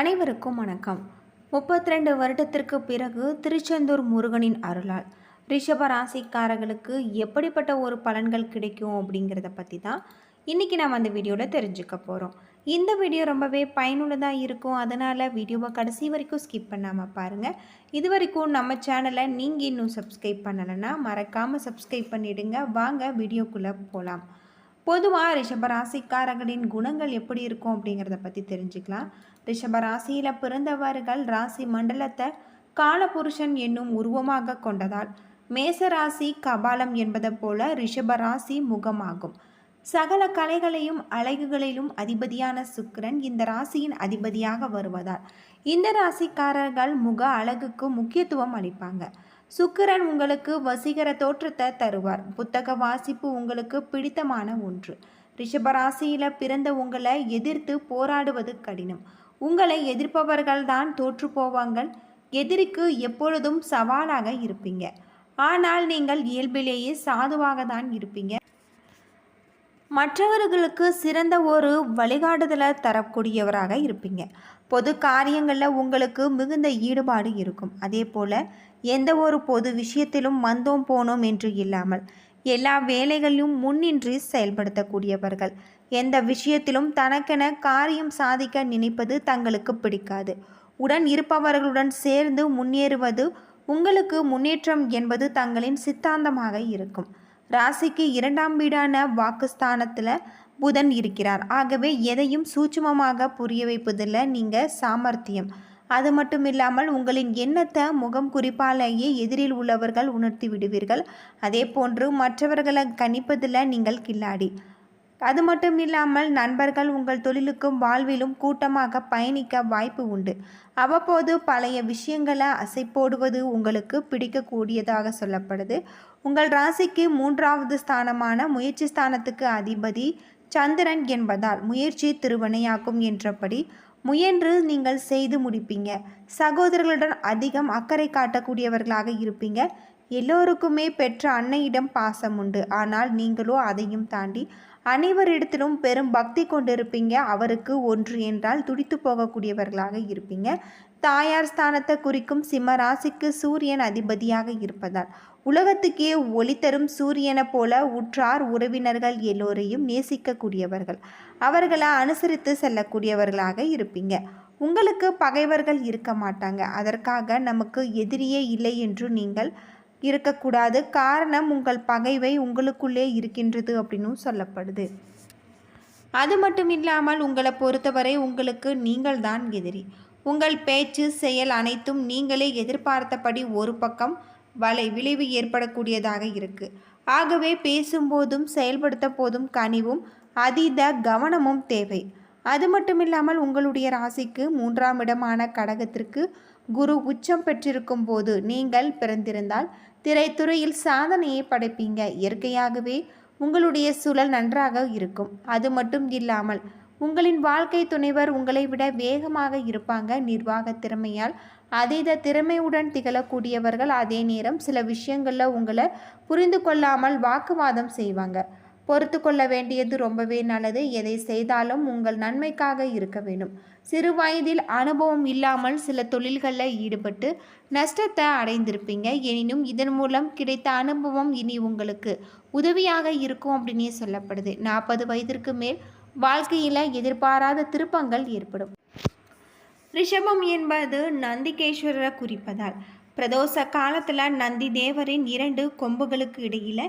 அனைவருக்கும் வணக்கம். முப்பத்தி ரெண்டு வருடத்திற்கு பிறகு திருச்செந்தூர் முருகனின் அருளால் ரிஷப ராசிக்காரர்களுக்கு எப்படிப்பட்ட ஒரு பலன்கள் கிடைக்கும் அப்படிங்கிறத பற்றி தான் இன்றைக்கி நம்ம அந்த வீடியோவில் தெரிஞ்சுக்க போகிறோம் இந்த வீடியோ ரொம்பவே பயனுள்ளதாக இருக்கும். அதனால் வீடியோவை கடைசி வரைக்கும் ஸ்கிப் பண்ணாமல் பாருங்கள் இது வரைக்கும் நம்ம சேனலை நீங்கள் இன்னும் சப்ஸ்கிரைப் பண்ணலைன்னா மறக்காமல் சப்ஸ்கிரைப் பண்ணிவிடுங்க வாங்க வீடியோக்குள்ளே போகலாம் பொதுவாக ரிஷபராசிக்காரர்களின் குணங்கள் எப்படி இருக்கும் அப்படிங்கிறத பற்றி தெரிஞ்சுக்கலாம். ரிஷபராசியில் பிறந்தவர்கள் ராசி மண்டலத்தை காலபுருஷன் என்னும் உருவமாக கொண்டதால் மேசராசி கபாலம் என்பதை போல ரிஷபராசி முகமாகும். சகல கலைகளையும் அழகுகளிலும் அதிபதியான சுக்கிரன் இந்த ராசியின் அதிபதியாக வருவதால் இந்த ராசிக்காரர்கள் முக அழகுக்கு முக்கியத்துவம் அளிப்பாங்க. சுக்கிரன் உங்களுக்கு வசீகர தோற்றத்தை தருவார். புத்தக வாசிப்பு உங்களுக்கு பிடித்தமான ஒன்று. ரிஷபராசியில் பிறந்த உங்களை எதிர்த்து போராடுவது கடினம். உங்களை எதிர்ப்பவர்கள்தான் தோற்று போவாங்கள். எதிரிக்கு எப்பொழுதும் சவாலாக இருப்பீங்க. ஆனால் நீங்கள் இயல்பிலேயே சாதுவாக தான் இருப்பீங்க. மற்றவர்களுக்கு சிறந்த ஒரு வழிகாட்டுதலை தரக்கூடியவராக இருப்பீங்க. பொது காரியங்களில் உங்களுக்கு மிகுந்த ஈடுபாடு இருக்கும். அதே போல் எந்த ஒரு பொது விஷயத்திலும் வந்தோம் போனோம் என்று இல்லாமல் எல்லா வேலைகளிலும் முன்னின்றி செயல்படுத்தக்கூடியவர்கள். எந்த விஷயத்திலும் தனக்கென காரியம் சாதிக்க நினைப்பது தங்களுக்கு பிடிக்காது. உடன் இருப்பவர்களுடன் சேர்ந்து முன்னேறுவது உங்களுக்கு முன்னேற்றம் என்பது தங்களின் சித்தாந்தமாக இருக்கும். ராசிக்கு இரண்டாம் வீடான வாக்குஸ்தானத்தில் புதன் இருக்கிறார். ஆகவே எதையும் சூட்சுமமாக புரிய வைப்பதில் நீங்கள் சாமர்த்தியம். அது மட்டும் இல்லாமல் உங்களின் எண்ணத்தை முகம் குறிப்பாலேயே எதிரில் உள்ளவர்கள் உணர்த்தி விடுவீர்கள். அதே போன்று மற்றவர்களை கணிப்பதில் நீங்கள் கில்லாடி. அது மட்டும் இல்லாமல் நண்பர்கள் உங்கள் தொழிலுக்கும் வாழ்விலும் கூட்டமாக பயணிக்க வாய்ப்பு உண்டு. அவ்வப்போது பழைய விஷயங்களை அசை போடுவது உங்களுக்கு பிடிக்கக்கூடியதாக சொல்லப்படுது. உங்கள் ராசிக்கு மூன்றாவது ஸ்தானமான முயற்சி ஸ்தானத்துக்கு அதிபதி சந்திரன் என்பதால் முயற்சி திருவனையாக்கும் என்றபடி முயன்று நீங்கள் செய்து முடிப்பீங்க. சகோதரர்களுடன் அதிகம் அக்கறை காட்டக்கூடியவர்களாக இருப்பீங்க. எல்லோருக்குமே பெற்ற அன்னையிடம் பாசம் உண்டு. ஆனால் நீங்களோ அதையும் தாண்டி அனைவரிடத்திலும் பெரும் பக்தி கொண்டிருப்பீங்க. அவருக்கு ஒன்று என்றால் துடித்து போகக்கூடியவர்களாக இருப்பீங்க. தாயார் ஸ்தானத்தை குறிக்கும் சிம்ம ராசிக்கு சூரியன் அதிபதியாக இருப்பதால். உலகத்துக்கே ஒளி தரும் சூரியனை போல உற்றார் உறவினர்கள் எல்லோரையும் நேசிக்கக்கூடியவர்கள். அவர்களை அனுசரித்து செல்லக்கூடியவர்களாக இருப்பீங்க. உங்களுக்கு பகைவர்கள் இருக்க மாட்டாங்க. அதற்காக நமக்கு எதிரியே இல்லை என்று நீங்கள் இருக்கக்கூடாது. காரணம் உங்கள் பகைவை உங்களுக்குள்ளே இருக்கின்றது அப்படின்னும் சொல்லப்படுது. அது மட்டும் இல்லாமல் உங்களை பொறுத்தவரை உங்களுக்கு நீங்கள் தான் எதிரி. உங்கள் பேச்சு செயல் அனைத்தும் நீங்களே எதிர்பார்த்தபடி ஒரு பக்கம் வலை விளைவு ஏற்படக்கூடியதாக இருக்கு. ஆகவே பேசும்போதும் செயல்படுத்த போதும் கனிவும் அதீத கவனமும் தேவை. அது மட்டுமில்லாமல் உங்களுடைய ராசிக்கு மூன்றாம் இடமான கடகத்திற்கு குரு உச்சம் பெற்றிருக்கும் போது நீங்கள் பிறந்திருந்தால் திரைத்துறையில் சாதனையை படைப்பீங்க. இயற்கையாகவே உங்களுடைய சூழல் நன்றாக இருக்கும். அது மட்டும் இல்லாமல் உங்களின் வாழ்க்கை துணைவர் உங்களை விட வேகமாக இருப்பாங்க. நிர்வாக திறமையால் அதீத திறமையுடன் திகழக்கூடியவர்கள் அதே நேரம் சில விஷயங்களில் உங்களை புரிந்து கொள்ளாமல் வாக்குவாதம் செய்வாங்க. பொறுத்து கொள்ள வேண்டியது ரொம்பவே நல்லது. எதை செய்தாலும் உங்கள் நன்மைக்காக இருக்க வேண்டும். சிறு வயதில் அனுபவம் இல்லாமல் சில தொழில்களில் ஈடுபட்டு நஷ்டத்தை அடைந்திருப்பீங்க. எனினும் இதன் மூலம் கிடைத்த அனுபவம் இனி உங்களுக்கு உதவியாக இருக்கும் அப்படின்னே சொல்லப்படுது. நாற்பது வயதிற்கு மேல் வாழ்க்கையில் எதிர்பாராத திருப்பங்கள் ஏற்படும். ரிஷபம் என்பது நந்திகேஸ்வரரை குறிப்பதால் பிரதோஷ காலத்தில் நந்தி தேவரின் இரண்டு கொம்புகளுக்கு இடையில்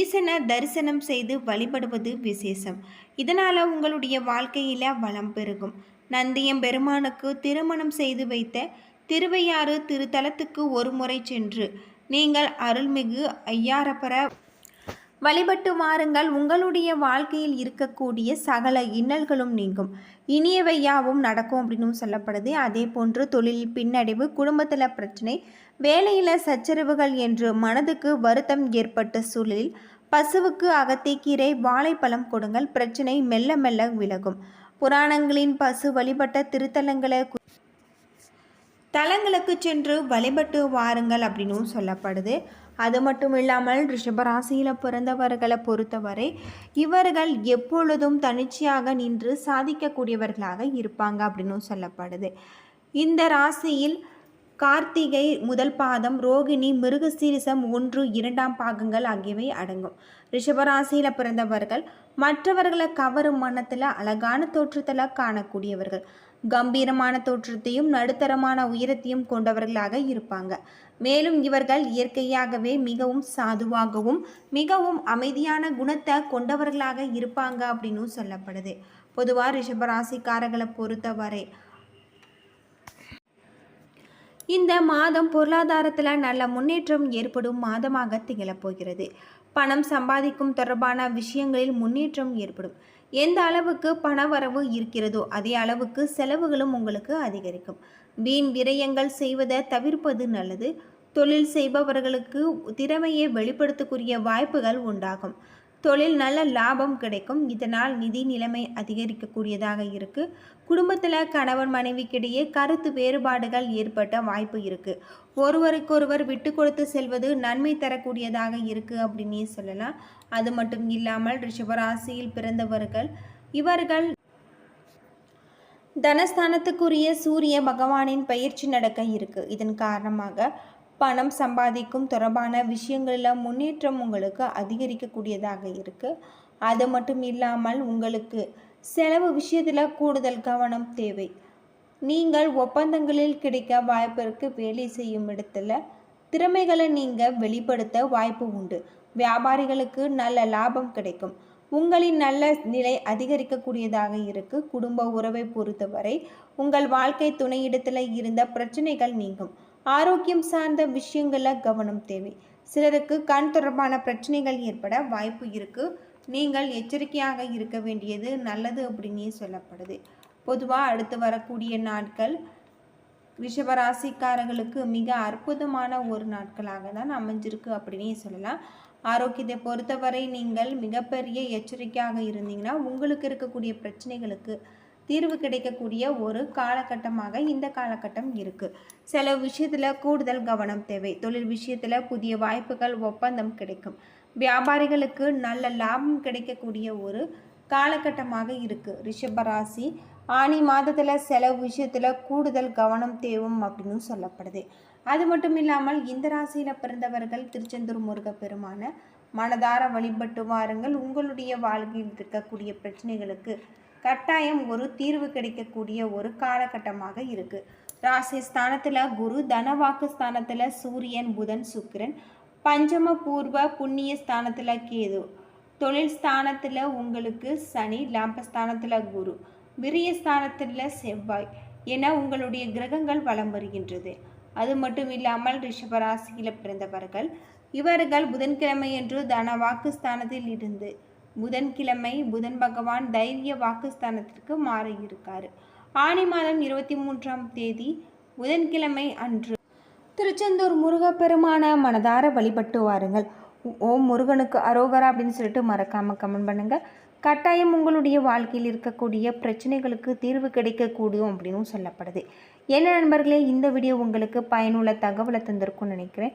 ஈசனை தரிசனம் செய்து வழிபடுவது விசேஷம். இதனால் உங்களுடைய வாழ்க்கையில் வளம் பெருகும். நந்தியம் பெருமானுக்கு திருமணம் செய்து வைத்த திருவையாறு திருத்தலத்துக்கு ஒரு முறை சென்று நீங்கள் அருள்மிகு ஐயாரப்பர வழிபட்டு வாருங்கள். உங்களுடைய வாழ்க்கையில் இருக்கக்கூடிய சகல இன்னல்களும் நீங்கும். இனியவையாவும் நடக்கும் அப்படின்னு சொல்லப்படுது. அதே போன்று தொழில் பின்னடைவு குடும்பத்தில் பிரச்சனை வேலையில் சச்சரவுகள் என்று மனதுக்கு வருத்தம் ஏற்பட்ட சூழலில் பசுவுக்கு அகத்திக்கீரை வாழைப்பழம் கொடுங்கள். பிரச்சனை மெல்ல மெல்ல விலகும். புராணங்களின் பசு வழிபட்ட திருத்தலங்களை தலங்களுக்கு சென்று வழிபட்டு வாருங்கள் அப்படின்னும் சொல்லப்படுது. அது மட்டும் இல்லாமல் ரிஷபராசியில் பிறந்தவர்களை பொறுத்தவரை இவர்கள் எப்பொழுதும் தனிச்சையாக நின்று சாதிக்கக்கூடியவர்களாக இருப்பாங்க அப்படின்னு சொல்லப்படுது. இந்த ராசியில் கார்த்திகை முதல் பாதம் ரோகிணி மிருகசீரிசம் ஒன்று இரண்டாம் பாகங்கள் ஆகியவை அடங்கும். ரிஷபராசியில் பிறந்தவர்கள் மற்றவர்களை கவரும் மனத்தில் அழகான தோற்றத்தில் காணக்கூடியவர்கள். கம்பீரமான தோற்றத்தையும் நடுத்தரமான உயரத்தையும் கொண்டவர்களாக இருப்பாங்க. மேலும் இவர்கள் இயற்கையாகவே மிகவும் சாதுவாகவும் மிகவும் அமைதியான குணத்தை கொண்டவர்களாக இருப்பாங்க அப்படின்னு சொல்லப்படுது. பொதுவாக ரிஷபராசிக்காரர்களை பொறுத்தவரை இந்த மாதம் பொருளாதாரத்தில் நல்ல முன்னேற்றம் ஏற்படும் மாதமாக திகழப்போகிறது. பணம் சம்பாதிக்கும் தொடர்பான விஷயங்களில் முன்னேற்றம் ஏற்படும். எந்த அளவுக்கு பணவரவு இருக்கிறதோ அதே அளவுக்கு செலவுகளும் உங்களுக்கு அதிகரிக்கும். வீண் விரயங்கள் செய்வதை தவிர்ப்பது நல்லது. தொழில் செய்பவர்களுக்கு திறமையை வெளிப்படுத்தக்கூடிய வாய்ப்புகள் உண்டாகும். தொழில் நல்ல லாபம் கிடைக்கும். இதனால் நிதி நிலைமை அதிகரிக்கக்கூடியதாக இருக்கு. குடும்பத்தில் கணவன் மனைவிக்கிடையே கருத்து வேறுபாடுகள் ஏற்பட்ட வாய்ப்பு இருக்குது ஒருவருக்கொருவர் விட்டு கொடுத்து செல்வது நன்மை தரக்கூடியதாக இருக்கு அப்படின்னே சொல்லலாம். அது மட்டும் இல்லாமல் ரிஷபராசியில் பிறந்தவர்கள் இவர்கள் தனஸ்தானத்துக்குரிய சூரிய பகவானின் பயிற்சி நடக்க இருக்குது இதன் காரணமாக பணம் சம்பாதிக்கும் தொடர்பான விஷயங்களில் முன்னேற்றம் உங்களுக்கு அதிகரிக்கக்கூடியதாக இருக்குது அது மட்டும் இல்லாமல் உங்களுக்கு செலவு விஷயத்தில் கூடுதல் கவனம் தேவை. நீங்கள் ஒப்பந்தங்களில் கிடைக்க வாய்ப்பிற்கு வேலை செய்யும் இடத்துல. திறமைகளை நீங்கள் வெளிப்படுத்த வாய்ப்பு உண்டு. வியாபாரிகளுக்கு நல்ல லாபம் கிடைக்கும். உங்களின் நல்ல நிலை அதிகரிக்கக்கூடியதாக இருக்கு. குடும்ப உறவை பொறுத்தவரை உங்கள் வாழ்க்கை துணையிடத்தில் இருந்த பிரச்சனைகள் நீங்கும். ஆரோக்கியம் சார்ந்த விஷயங்களில் கவனம் தேவை. சிலருக்கு கண் தொடர்பான பிரச்சனைகள் ஏற்பட வாய்ப்பு இருக்குது நீங்கள் எச்சரிக்கையாக இருக்க வேண்டியது நல்லது அப்படின்னே சொல்லப்படுது. பொதுவாக அடுத்து வரக்கூடிய நாட்கள் ரிஷபராசிக்காரர்களுக்கு மிக அற்புதமான ஒரு நாட்களாக தான் அமைஞ்சிருக்கு அப்படின்னே சொல்லலாம். ஆரோக்கியத்தை பொறுத்தவரை நீங்கள் மிகப்பெரிய எச்சரிக்கையாக இருந்தீங்கன்னா உங்களுக்கு இருக்கக்கூடிய பிரச்சனைகளுக்கு தீர்வு கிடைக்கக்கூடிய ஒரு காலகட்டமாக இந்த காலகட்டம் இருக்குது சில விஷயத்தில் கூடுதல் கவனம் தேவை. தொழில் விஷயத்தில் புதிய வாய்ப்புகள் ஒப்பந்தம் கிடைக்கும். வியாபாரிகளுக்கு நல்ல லாபம் கிடைக்கக்கூடிய ஒரு காலகட்டமாக இருக்குது ரிஷபராசி ஆணி மாதத்தில் செலவு விஷயத்தில் கூடுதல் கவனம் தேவும் அப்படின்னு சொல்லப்படுது. அது மட்டும் இல்லாமல் இந்த ராசியில் பிறந்தவர்கள் திருச்செந்தூர் முருகப்பெருமான மனதார வழிபட்டு வாருங்கள். உங்களுடைய வாழ்க்கையில் இருக்கக்கூடிய பிரச்சனைகளுக்கு கட்டாயம் ஒரு தீர்வு கிடைக்கக்கூடிய ஒரு காலகட்டமாக இருக்குது ராசி ஸ்தானத்தில் குரு தனவாக்கு ஸ்தானத்தில் சூரியன் புதன் சுக்கிரன் பஞ்சம பூர்வ புண்ணிய ஸ்தானத்தில் கேது. தொழில் ஸ்தானத்தில் உங்களுக்கு சனி லாம்பஸ்தானத்தில் குரு விரியஸ்தானத்தில் செவ்வாய் என உங்களுடைய கிரகங்கள் வலம் வருகின்றது. அது மட்டும் இல்லாமல் ரிஷபராசியில் பிறந்தவர்கள் இவர்கள் புதன்கிழமையன்று தன வாக்குஸ்தானத்தில் இருந்து புதன்கிழமை புதன் பகவான் தைரிய வாக்குஸ்தானத்திற்கு மாற இருக்கார் ஆணி மாதம் இருபத்தி மூன்றாம் தேதி புதன்கிழமை அன்று திருச்செந்தூர் முருகப்பெருமான மனதார வழிபட்டு வாருங்கள். ஓம் முருகனுக்கு அரோகரா அப்படின்னு சொல்லிட்டு மறக்காமல் கமெண்ட் பண்ணுங்கள் கட்டாயம் உங்களுடைய வாழ்க்கையில் இருக்கக்கூடிய பிரச்சனைகளுக்கு தீர்வு கிடைக்கக்கூடும் அப்படின்னு சொல்லப்படுது. என்ன நண்பர்களே இந்த வீடியோ உங்களுக்கு பயனுள்ள தகவலை தந்திருக்கும்னு நினைக்கிறேன்.